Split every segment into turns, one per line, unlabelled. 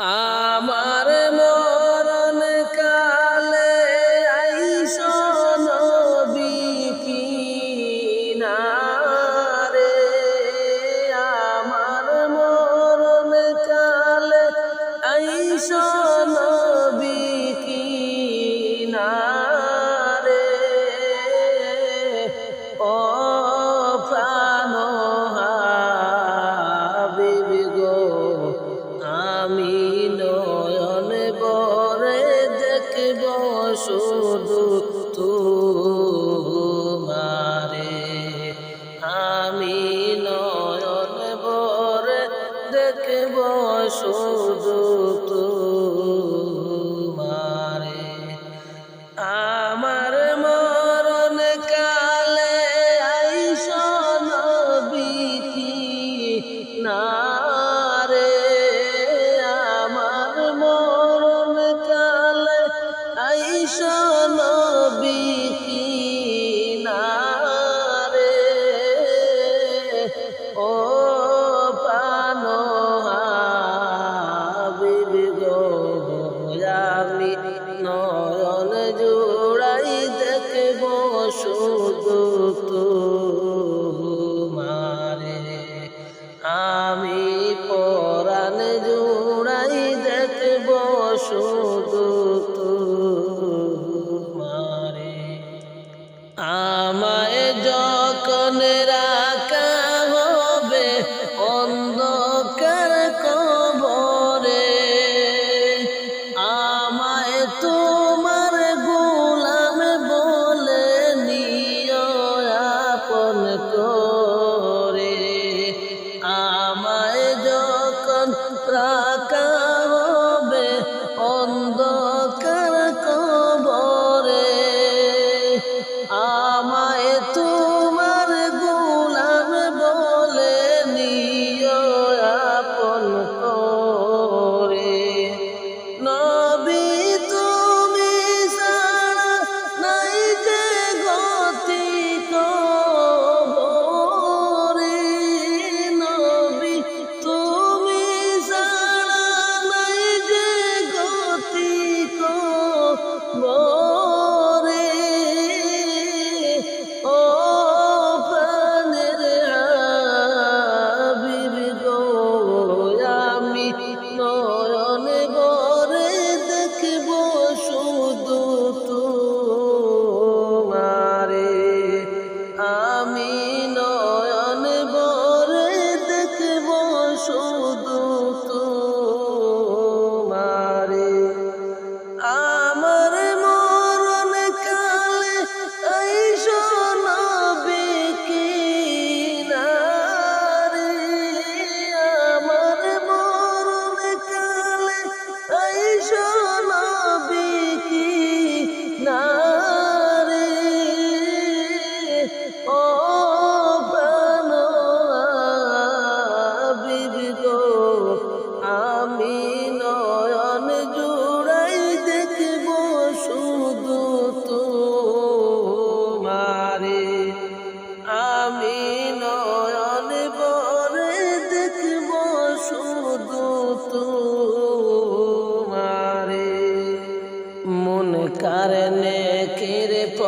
আমার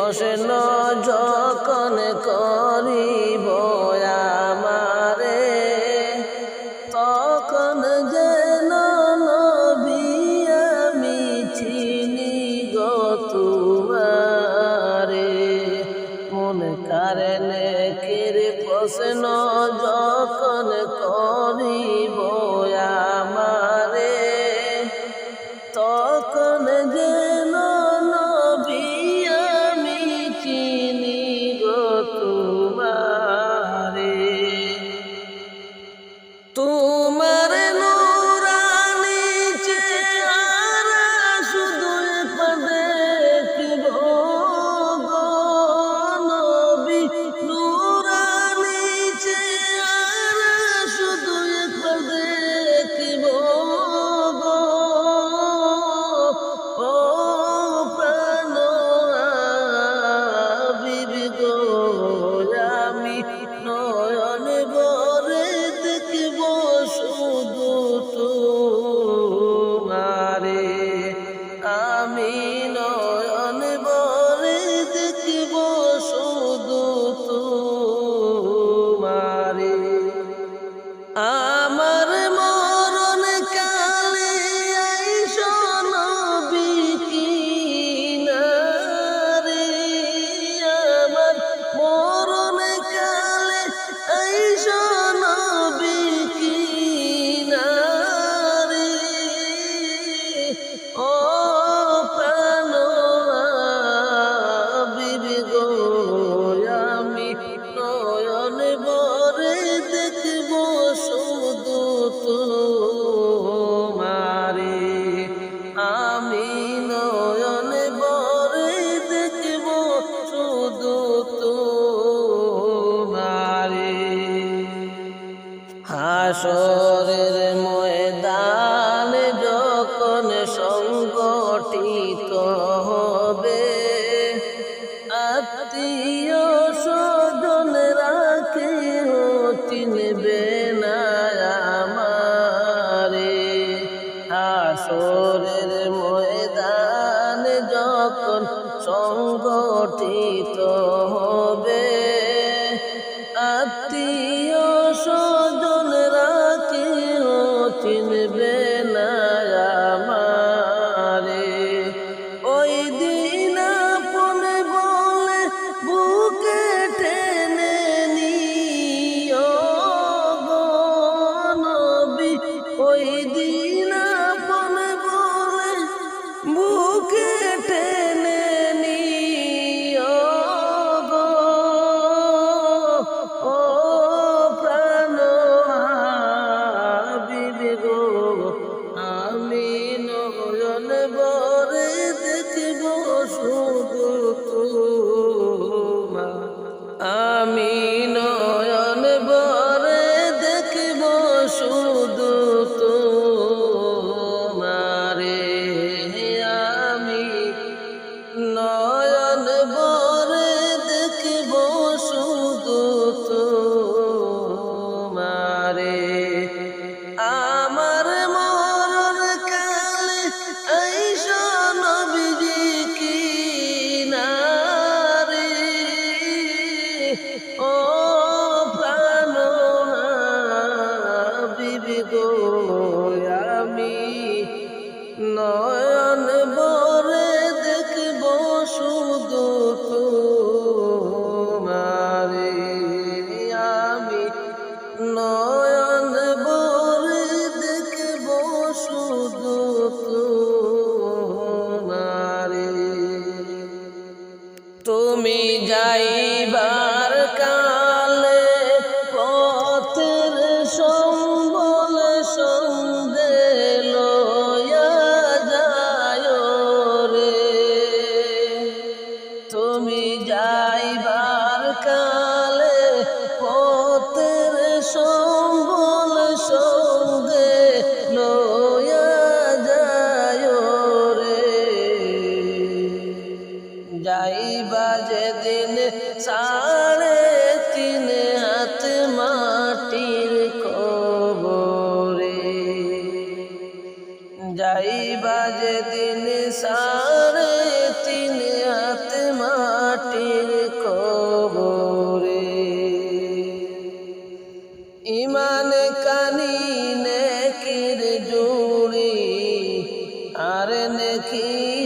প্রশ্ন যখন করিব আমারে। তখন যেন নবী আমি চিনি গো তোমারে। মন কারণে কের ন যখন করিব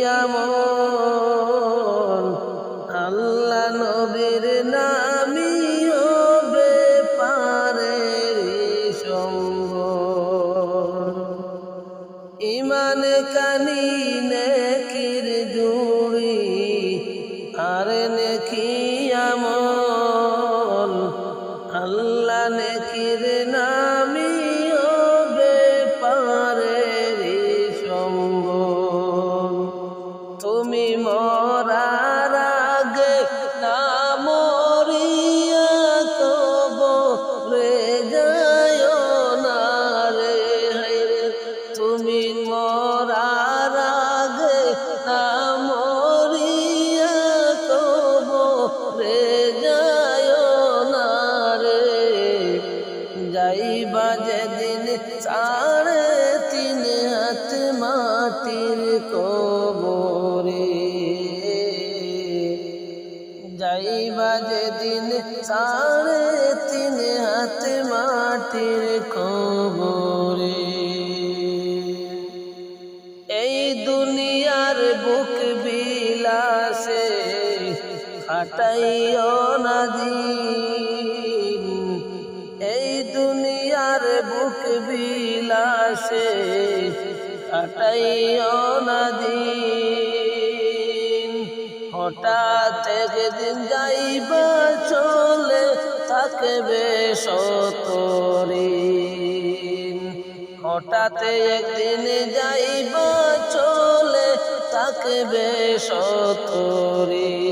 而我。দুনিয়ার বুক বিলাসে খাটাইও না এই দুনিয়ার বুক বিলাসে খাটাইও না দিন। হঠাৎ একদিন যাইবা চলে থাকবে সতরী হঠাৎ একদিন যাইব চলে তাকবে সতরী